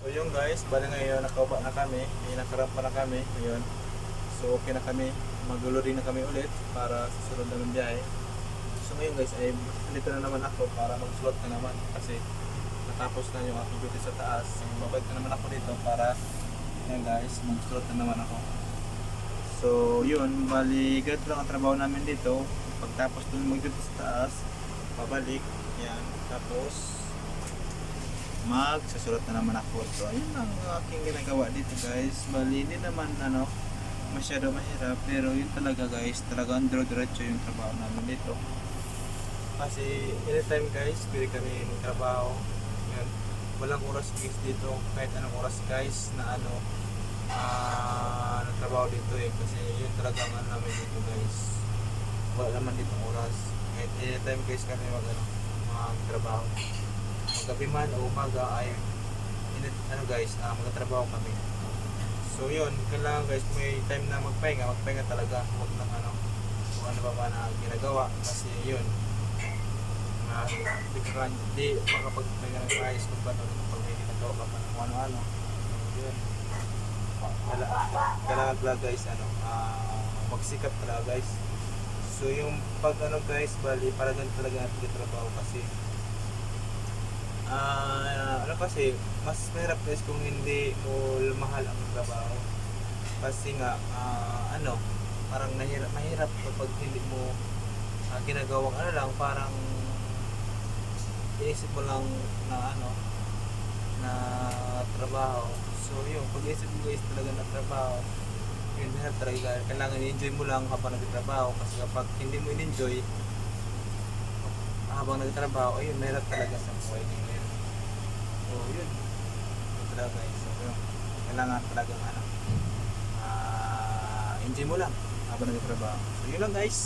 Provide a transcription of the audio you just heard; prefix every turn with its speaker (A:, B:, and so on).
A: So yun guys, bali ngayon nakauba na kami, may nakarampa na kami ngayon. So okay na kami, magulo din na kami ulit para sa sunod na ng biyahe. So ngayon guys, ay dito na naman ako para mag-slot na naman kasi natapos na yung aking duty sa taas. So, babalik na naman ako dito para ngayon guys, mag-slot na naman ako. So yun, bali ganito lang ang trabaho namin dito. Pagtapos dun mag-duty sa taas, pabalik, yan. Tapos magsusulat na naman ako. So, ayun ang aking ginagawa dito guys. Bali, hindi naman ano, masyado mahirap. Pero yun talaga guys, talagang diro-diretso yung trabaho namin dito. Kasi anytime guys, pwede kami magtrabaho. Yan. Walang oras guys dito. Kahit anong oras guys na ano, ah nagtrabaho dito eh. Kasi yun talagang ano namin dito guys. Wala naman dito oras. Kahit anytime guys kami mag ano, magtrabaho gabi man o umaga ay init, ano guys, uh, magtatrabaho kami. So yun, kailangan guys may time na magpahinga, magpahinga talaga. Huwag lang ano, kung ano ba ba na ginagawa. Kasi yun, na ka di makapagpahinga ng ayos kung paano pag may ginagawa ka pa ng ano-ano. Yun. Kailangan, talaga guys, ano, ah, magsikap talaga guys. So yung pag ano guys, bali, para ganun talaga natin trabaho kasi Ah, ano kasi, mas mahirap guys kung hindi mo mahal ang trabaho. Kasi nga, ah, ano, parang nahirap, mahirap kapag hindi mo ah, ginagawang ano lang, parang iisip mo lang na ano, na trabaho. So yun, pag isip mo guys talaga na trabaho, yun mahirap talaga. Kailangan i-enjoy mo lang habang nagtatrabaho kasi kapag hindi mo in-enjoy, habang nagtatrabaho, ayun, mahirap talaga sa buhay ngayon. So, yun. Yun talaga guys. So, yun. Kailangan talaga ano, ah, enjoy mo lang habang nagtatrabaho. So, yun lang guys.